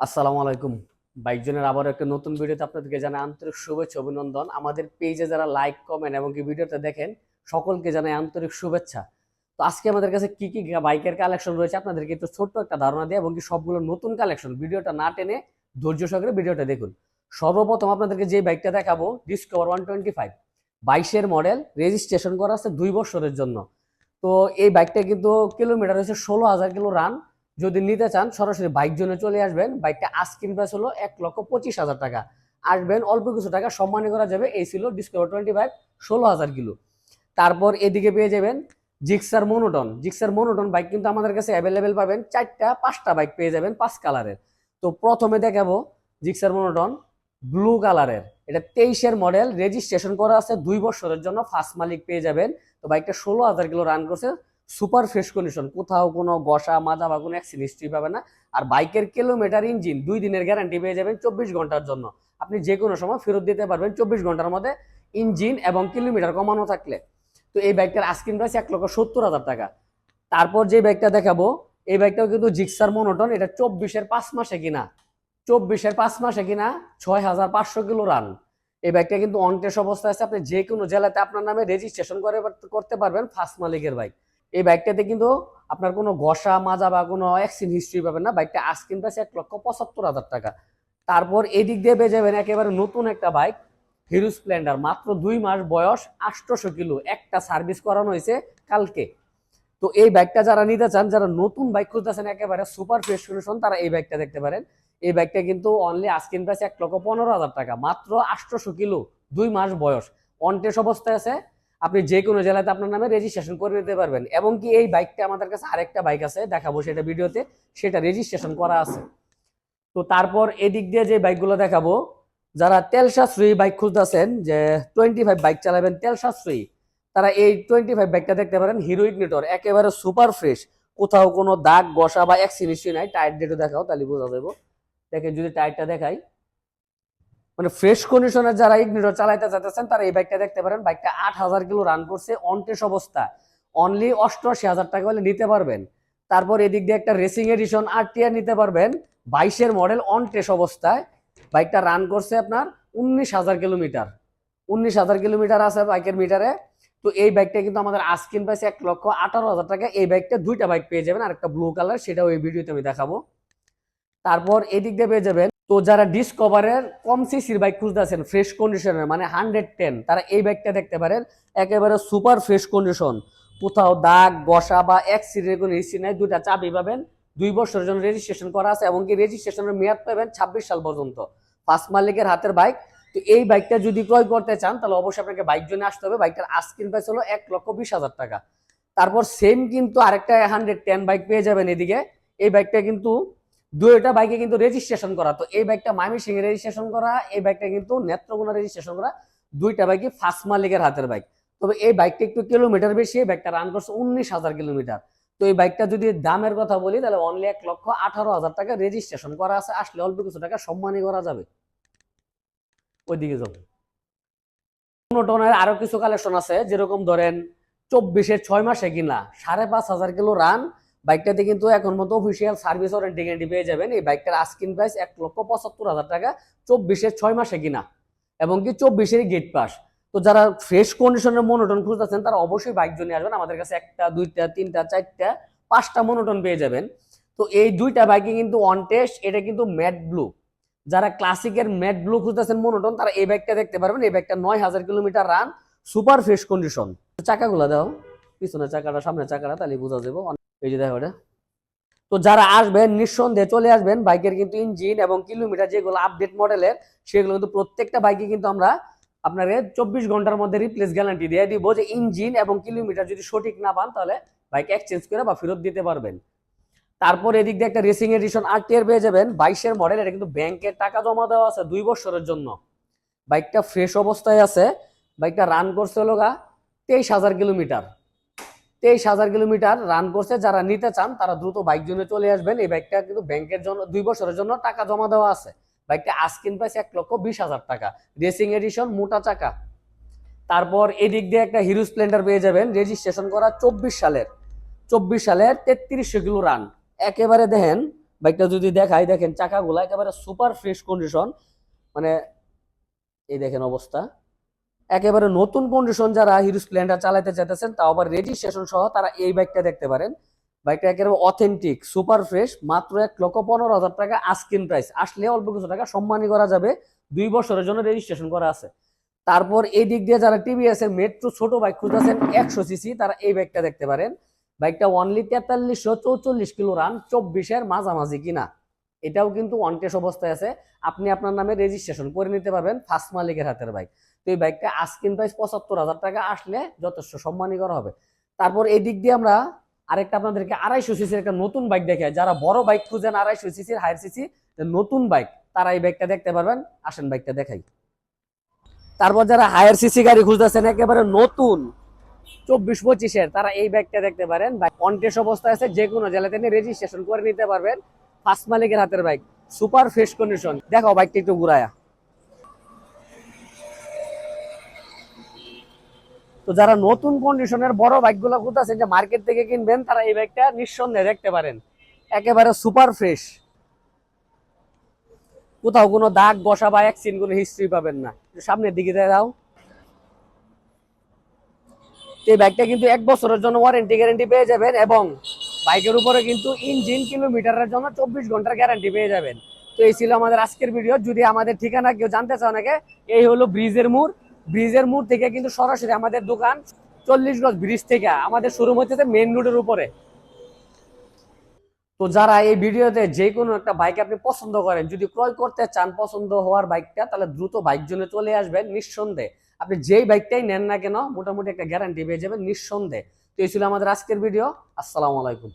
আসসালামু আলাইকুম। বাইক জনের আবার একটা নতুন ভিডিওতে আপনাদেরকে জানাই আন্তরিক শুভেচ্ছা, অভিনন্দন। আমাদের পেজে যারা লাইক কমেন্ট এবং কি ভিডিওটা দেখেন, সকলকে জানাই আন্তরিক শুভেচ্ছা। তো আজকে আমাদের কাছে কি কি বাইকের কালেকশন রয়েছে, আপনাদেরকে একটু ছোট্ট একটা ধারণা দিয়ে এবং কি সবগুলো নতুন কালেকশন ভিডিওটা না টেনে ধৈর্য সহকারে ভিডিওটা দেখুন। সর্বপ্রথম আপনাদেরকে যে বাইকটা দেখাবো ডিসকভার ওয়ান টোয়েন্টি ফাইভ বাইশের মডেল রেজিস্ট্রেশন করা আছে দুই বছরের জন্য। তো এই বাইকটা কিন্তু কিলোমিটার হচ্ছে ষোলো হাজার কিলো রান যদি নিতে চান, সরাসরি বাইক জন্য চলে আসবেন। বাইকটা আস্কিন প্রাইস হলো এক লক্ষ পঁচিশ হাজার টাকা। আসবেন, অল্প কিছু টাকা সম্মানী করা যাবে। এই ছিল ডিসকভার টোয়েন্টি ফাইভ ষোলো হাজার কিলো। তারপর এদিকে পেয়ে যাবেন Gixxer monotone Gixxer monotone bike কিন্তু আমাদের কাছে অ্যাভেলেবেল পাবেন। চারটা, পাঁচটা বাইক পেয়ে যাবেন, পাঁচ কালারের তো প্রথমে দেখাবো জিক্সার মোনোটন ব্লু কালারের এটা তেইশের মডেল রেজিস্ট্রেশন করা আছে দুই বছরের জন্য। ফার্স্ট মালিক পেয়ে যাবেন। তো বাইকটা ষোলো হাজার কিলো রান করছে। সুপার ফ্রেশ কন্ডিশন কোথাও কোনো গসা, মাজা বা কোনো অ্যাক্সিডেন্ট হিস্ট্রি পাবে না। আর বাইকের কিলোমিটার ইঞ্জিন দুই দিনের গ্যারান্টি পেয়ে যাবেন চব্বিশ ঘণ্টার জন্য। আপনি যে কোনো সময় ফেরত দিতে পারবেন চব্বিশ ঘণ্টার মধ্যে ইঞ্জিন এবং কিলোমিটার কমানো থাকলে। তো এই বাইকটার আস্কিন প্রাইস এক লক্ষ সত্তর হাজার টাকা। তারপর যে বাইকটা দেখাবো, এই বাইকটাও কিন্তু জিক্সার মনোটন এটা চব্বিশের পাঁচ মাসে কিনা। চব্বিশের পাঁচ মাসে কিনা ছয় হাজার পাঁচশো কিলো রান এই বাইকটা কিন্তু অনটেস অবস্থায় আছে। আপনি যে কোনো জেলাতে আপনার নামে রেজিস্ট্রেশন করে করতে পারবেন ফার্স্ট মালিকের বাইক। এই বাইকটাতে কিন্তু আপনার কোনো ঘষা, মাজা বা কোনো অ্যাক্সিডেন্ট হিস্ট্রি পাবেন না। বাইকটা আস্কিন প্রাইস এক লক্ষ পঁচাত্তর হাজার টাকা। তারপর এদিক দিয়ে পেয়ে যাবেন একেবারে নতুন একটা বাইক হিরো স্প্লেন্ডার মাত্র দুই মাস বয়স আটশোশো কিলো। একটা সার্ভিস করানো হয়েছে কালকে। তো এই বাইকটা যারা নিতে চান, যারা নতুন বাইক খুঁজতেছেন, একেবারে সুপার ফ্রেশ কন্ডিশন তারা এই বাইকটা দেখতে পারেন। এই বাইকটা কিন্তু অনলি আস্কিন প্রাইস এক লক্ষ পনেরো হাজার টাকা। মাত্র আটশোশো কিলো, দুই মাস বয়স। অনটেস অবস্থায় আছে। আপনি যে কোনো জেলাতে আপনার নামে রেজিস্ট্রেশন করে নিতে পারবেন। এবং কি এই বাইকটা আমাদের কাছে আরেকটা বাইক আছে, দেখাবো সেটা ভিডিওতে, সেটা রেজিস্ট্রেশন করা আছে। তো তারপর এদিক দিয়ে যে বাইকগুলো দেখাবো, যারা তেল সাশ্রয়ী বাইক খুঁজতেছেন যে টোয়েন্টি ফাইভ বাইক চালাবেন তেল সাশ্রয়ী তারা এই টোয়েন্টি ফাইভ বাইকটা দেখতে পারেন হিরো ইগনিটর একেবারে সুপার ফ্রেশ কোথাও কোনো দাগ বসা বা অ্যাক্সিডেন্ট নাই টায়ার ডেটও দেখাও, তাহলে বোঝা যাব দেখেন যদি টায়ারটা দেখাই মানে ফ্রেশ কন্ডিশনের যারা ইগনিটর চালাইতে চাইতেছেন তারা এই বাইকটা দেখতে পারেন। বাইকটা আট হাজার কিলো রান করছে অনটেস অবস্থা। অনলি অষ্টআশি হাজার টাকা হলে নিতে পারবেন। তারপর এদিক দিয়ে একটা রেসিং এডিশন আর টিয়ার নিতে পারবেন। বাইশের মডেল অনটেস অবস্থায়। বাইকটা রান করছে আপনার উনিশ হাজার কিলোমিটার। উনিশ হাজার কিলোমিটার আছে বাইকের মিটারে তো এই বাইকটা কিন্তু আমাদের আস্কিন পাইছে এক লক্ষ আঠারো হাজার টাকা। এই বাইকটা দুইটা বাইক পেয়ে যাবেন। আর একটা ব্লু কালার সেটাও এই ভিডিওতে আমি দেখাবো। তারপর এদিক দিয়ে পেয়ে যাবেন তো যারা ডিসকভারের কম সিসির বাইক খুঁজতেছেন ফ্রেশ কন্ডিশনের মানে হান্ড্রেড টেন তারা এই বাইকটা দেখতে পারেন, একেবারে সুপার ফ্রেশ কন্ডিশন কোথাও দাগ বসা বা অ্যাক্সিডেন্ট কোনো হিস্ট্রি নাই, দুইটা চাবি পাবেন, দুই বছরের জন্য রেজিস্ট্রেশন করা আছে এবং কি রেজিস্ট্রেশনের মেয়াদ পাবেন ছাব্বিশ সাল পর্যন্ত। পাঁচ মালিকের হাতের বাইক তো এই বাইকটা যদি ক্রয় করতে চান, তাহলে অবশ্যই আপনাকে বাইক জন্য আসতে হবে। বাইকটার আস্কিন প্রাইস হলো এক লক্ষ বিশ হাজার টাকা। তারপর সেম কিন্তু আরেকটা হান্ড্রেড টেন বাইক পেয়ে যাবেন এদিকে। এই বাইকটা কিন্তু দুইটা বাইকে কিন্তু রেজিস্ট্রেশন করা। তো এই বাইকটা মামি সিং রেজিস্ট্রেশন করা, এই বাইকটা কিন্তু নেত্রকোনা রেজিস্ট্রেশন করা। দুইটা বাইকই ফার্স্ট মালিকের হাতের বাইক তবে এই বাইকটা একটু কিলোমিটার বেশি, এই বাইকটা রান করছে উনিশ হাজার কিলোমিটার তো এই বাইকটা যদি দামের কথা বলি, তাহলে অনলি এক লক্ষ আঠারো হাজার টাকা রেজিস্ট্রেশন করা আছে। আসলে অল্প কিছু টাকা সম্মানই করা যাবে। ওইদিকে যাব মোনোটনের আরও কিছু কালেকশন আছে, যেরকম ধরেন চব্বিশের ছয় মাসে কিনা, সাড়ে পাঁচ হাজার কিলো রান বাইকটাতে কিন্তু এখন মতো অফিসিয়াল সার্ভিস ওয়ারেন্টি গ্যারান্টি পেয়ে যাবেন। এই বাইকটার আস্কিন প্রাইস এক লক্ষ পঁচাত্তর হাজার টাকা, চব্বিশের ছয় মাসে কিনা, এবং কি চব্বিশের গেট পাস তো যারা ফ্রেশ কন্ডিশনের মনোটন খুঁজতেছেন, তারা অবশ্যই বাইক জন্য আসবেন। আমাদের কাছে একটা, দুইটা, তিনটা, চারটা, পাঁচটা মনোটন পেয়ে যাবেন। তো এই দুইটা বাইকে কিন্তু অন টেস্ট এটা কিন্তু ম্যাট ব্লু যারা ক্লাসিকের ম্যাট ব্লু খুঁজতেছেন মনোটন তারা এই বাইকটা দেখতে পারবেন। এই বাইকটা নয় হাজার kilometre run super fresh condition চাকাগুলো দাও, পিছনের চাকাটা, সামনের চাকাটা, তাহলে বোঝা যাব। এই যে দেখো এটা। তো যারা আসবেন, নিঃসন্দেহে চলে আসবেন, বাইকের কিন্তু ইঞ্জিন এবং কিলোমিটার যেগুলো আপডেট মডেলের সেগুলো কিন্তু প্রত্যেকটা বাইকে কিন্তু আমরা আপনাকে চব্বিশ ঘণ্টার মধ্যে রিপ্লেস গ্যারান্টি দিয়ে দিব যে ইঞ্জিন এবং কিলোমিটার যদি সঠিক না পান, তাহলে বাইক এক্সচেঞ্জ করে বা ফেরত দিতে পারবেন। তারপর এদিক দিয়ে একটা রেসিং এডিশন আর টিয়ার পেয়ে যাবেন। বাইশের মডেল এটা কিন্তু ব্যাংকের টাকা জমা দেওয়া আছে দুই বছরের জন্য। বাইকটা ফ্রেশ অবস্থায় আছে। বাইকটা রান করছে গা তেইশ হাজার কিলোমিটার তেইশ হাজার কিলোমিটার রান করছে। যারা নিতে চান, তারা দ্রুত বাইক জন্য চলে আসবেন। এই বাইকটা কিন্তু ব্যাংকের জন্য, দুই বছরের জন্য টাকা জমা দেওয়া আছে। বাইকটা আস্কিন প্রাইস এক লক্ষ বিশ হাজার টাকা। রেসিং এডিশন মোটা চাকা। তারপর এদিক দিয়ে একটা হিরো স্প্লেন্ডার পেয়ে যাবেন। রেজিস্ট্রেশন করা চব্বিশ সালের। চব্বিশ সালের তেত্রিশশো কিলো রান একেবারে দেখেন বাইকটা যদি দেখাই, দেখেন চাকাগুলো একেবারে সুপার ফ্রেশ কন্ডিশন মানে এই দেখেন অবস্থা। একেবারে নতুন কন্ডিশন যারা হিরো স্প্লেন্ডার চালাতে চাইতেছেন, তাও আবার রেজিস্ট্রেশন সহ তারা এই বাইকটা দেখতে পারেন। বাইকটা একেবারে অথেন্টিক সুপার ফ্রেশ মাত্র এক লক্ষ পনেরো হাজার টাকা আস্কিন প্রাইস আসলে অল্প কিছু টাকা সম্মানই করা যাবে, দুই বছরের জন্য রেজিস্ট্রেশন করা আছে। তারপর এই দিক দিয়ে যারা টিভিএস এর মেট্রো ছোট বাইক খুঁজতেছেন, একশো সিসি তারা এই বাইকটা দেখতে পারেন। বাইকটা অনলি তেতাল্লিশশো চৌচল্লিশ কিলো রান চব্বিশের মাঝামাঝি কিনা। এটাও কিন্তু অনটেস অবস্থায় আছে। আপনি আপনার নামে রেজিস্ট্রেশন করে নিতে পারবেন ফার্স্ট মালিকের হাতের বাইক তো এই বাইকটা আস্কিন প্রাইস পঁচাত্তর হাজার টাকা আসলে যথেষ্ট সম্মানই করা হবে। তারপর এই দিক দিয়ে আমরা আরেকটা আপনাদেরকে আড়াইশো সিসির একটা নতুন বাইক দেখে যারা বড় বাইক খুঁজেন আড়াইশো সিসির হায়ার সিসি নতুন বাইক তারা এই বাইকটা দেখতে পারবেন। আসেন বাইকটা দেখাই। তারপর যারা হায়ার সিসি গাড়ি খুঁজতেছেন, একেবারে নতুন, চব্বিশ পঁচিশের, তারা এই বাইকটা দেখতে পারেন। বাইক অনটেস অবস্থায় আছে যে কোনো জেলাতে রেজিস্ট্রেশন করে নিতে পারবেন। ফার্স্ট মালিকের হাতের বাইক। Super fresh condition. দেখো বাইকটা একটু ঘুরায়া। তো যারা নতুন কন্ডিশনের বড় বাইকগুলো খুঁজতেছেন যে মার্কেট থেকে কিনবেন, তারা এই বাইকটা নিঃসন্দেহে দেখতে পারেন। একেবারে সুপার ফ্রেশ। কোথাও কোনো দাগ বসা বা অ্যাক্সিডেন্ট কোনো হিস্ট্রি পাবেন না। সামনের দিকে দাও এই বাইকটা কিন্তু এক বছরের জন্য ওয়ারেন্টি গ্যারান্টি পেয়ে যাবেন এবং বাইকের উপরে কিন্তু ইঞ্জিন কিলোমিটারের জন্য চব্বিশ ঘণ্টার গ্যারান্টি পেয়ে যাবেন। তো এই ছিল আমাদের আজকের ভিডিও যদি আমাদের ঠিকানা কেউ জানতে চাও নাকি এই হলো ব্রিজের মোড়। ব্রিজের মোড় থেকে কিন্তু সরাসরি আমাদের দোকান চল্লিশ গজ ব্রিজ থেকে, আমাদের শোরুম হচ্ছে মেন রোডের উপরে। তো যারা এই ভিডিওতে যে কোনো একটা বাইক আপনি পছন্দ করেন, যদি ক্রয় করতে চান পছন্দ হওয়ার বাইকটা তাহলে দ্রুত বাইক জন্য চলে আসবেন নিঃসন্দেহে। আপনি যেই বাইকটাই নেন না কেন, মোটামুটি একটা গ্যারান্টি পেয়ে যাবেন নিঃসন্দেহে। তো এই ছিল আমাদের আজকের ভিডিও। আসসালামু আলাইকুম।